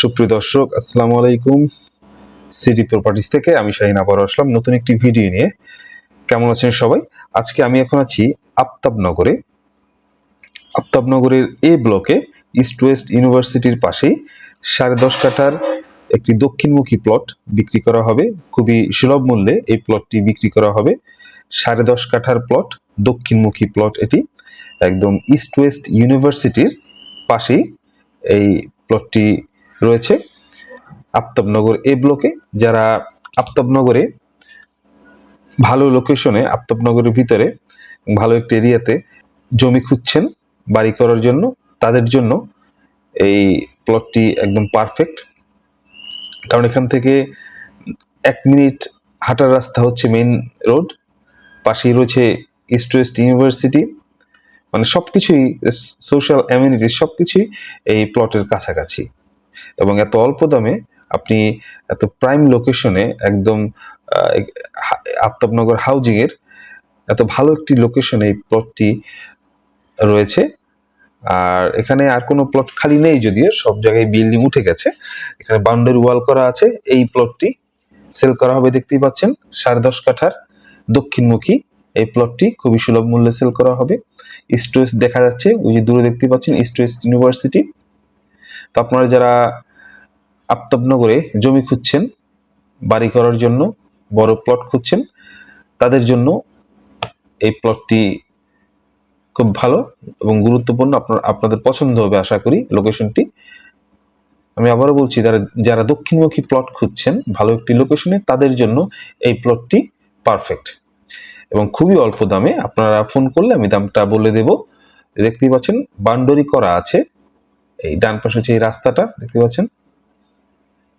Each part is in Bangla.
সুপ্রিয় দর্শক, আসসালামু আলাইকুম। সিটি প্রপার্টিস থেকে আমি শাহিন আবার আসলাম নতুন একটি ভিডিও নিয়ে। কেমন আছেন সবাই? আজকে আমি এখন আছি আফতাবনগরে। আফতাবনগরের এ ব্লকে ইস্ট ওয়েস্ট ইউনিভার্সিটির পাশেই সাড়ে দশ কাঠার একটি দক্ষিণমুখী প্লট বিক্রি করা হবে। খুবই সুলভ মূল্যে এই প্লটটি বিক্রি করা হবে। সাড়ে দশ কাঠার প্লট দক্ষিণমুখী প্লট এটি। একদম ইস্ট ওয়েস্ট ইউনিভার্সিটির পাশেই এই প্লটটি রয়েছে আফতাবনগর এ ব্লকে। যারা আফতাবনগরে ভালো লোকেশনে আফতাবনগরের ভিতরে ভালো একটি এরিয়াতে জমি খুঁজছেন, বাড়ি করার জন্য, তাদের জন্য এই প্লটটি একদম পারফেক্ট কারণ এখান থেকে এক মিনিট হাঁটার রাস্তা হচ্ছে মেইন রোড পাশেই রয়েছে ইস্ট ওয়েস্ট ইউনিভার্সিটি মানে সবকিছুই সোশ্যাল অ্যামিনিটিস সবকিছুই এই প্লটের কাছাকাছি। এবং এত অল্প দামে আপনি এত প্রাইম লোকেশনে একদম আফতাবনগর হাউজিং এর এত ভালো একটি লোকেশনে এই প্লটটি রয়েছে। আর এখানে আর কোনো প্লট খালি নেই যদিও, সব জায়গায় বিল্ডিং উঠে গেছে। এখানে বাউন্ডারি ওয়াল করা আছে, এই প্লটটি সেল করা হবে, দেখতেই পাচ্ছেন, সাড়ে দশ কাঠার দক্ষিণমুখী এই প্লটটি খুবই সুলভ মূল্যে সেল করা হবে। ওয়েস্ট দেখা যাচ্ছে, ওই যে দূরে দেখতে পাচ্ছেন ওয়েস্ট ইউনিভার্সিটি তো আপনারা যারা আফতাবনগরে জমি খুঁজছেন, বাড়ি করার জন্য, বড় প্লট খুঁজছেন, তাদের জন্য এই প্লটটি খুব ভালো এবং গুরুত্বপূর্ণ, আপনার, আপনাদের পছন্দ হবে আশা করি লোকেশনটি আমি আবারও বলছি, যারা যারা দক্ষিণমুখী প্লট খুঁজছেন, ভালো একটি লোকেশনে তাদের জন্য এই প্লটটি পারফেক্ট এবং খুবই অল্প দামে আপনারা ফোন করলে আমি দামটা বলে দেব। দেখতেই পাচ্ছেন, বান্ডরি করা আছে, এই ডান পাশে এই রাস্তাটা, দেখতে পাচ্ছেন?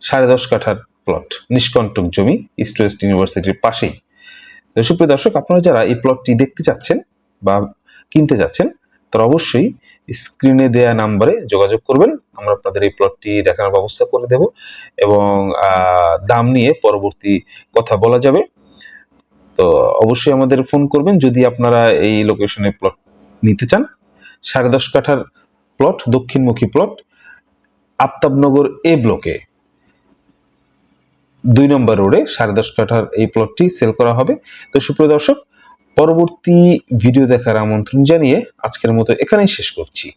সাড়ে দশ কাঠার প্লট নিষ্কণ্টক জমি ইস্ট ওয়েস্ট ইউনিভার্সিটির পাশেই। তো সুপ্রিয় দর্শক, আপনারা যারা এই প্লটটি দেখতে চাচ্ছেন বা কিনতে যাচ্ছেন তারা অবশ্যই স্ক্রিনে দেয়া নাম্বারে যোগাযোগ করবেন। আমরা আপনাদের এই প্লটটি দেখানোর ব্যবস্থা করে দেব এবং দাম নিয়ে পরবর্তী কথা বলা যাবে। তো অবশ্যই আমাদের ফোন করবেন। যদি আপনারা এই লোকেশনে প্লট নিতে চান, সাড়ে দশ কাঠার প্লট দক্ষিণমুখী প্লট আফতাবনগর এ ব্লকে দুই নম্বর রোডে সাড়ে দশ কাঠার এই প্লটটি সেল করা হবে। তো সুপ্রিয় দর্শক, পরবর্তী ভিডিও দেখার আমন্ত্রণ জানিয়ে আজকের মতো এখানেই শেষ করছি।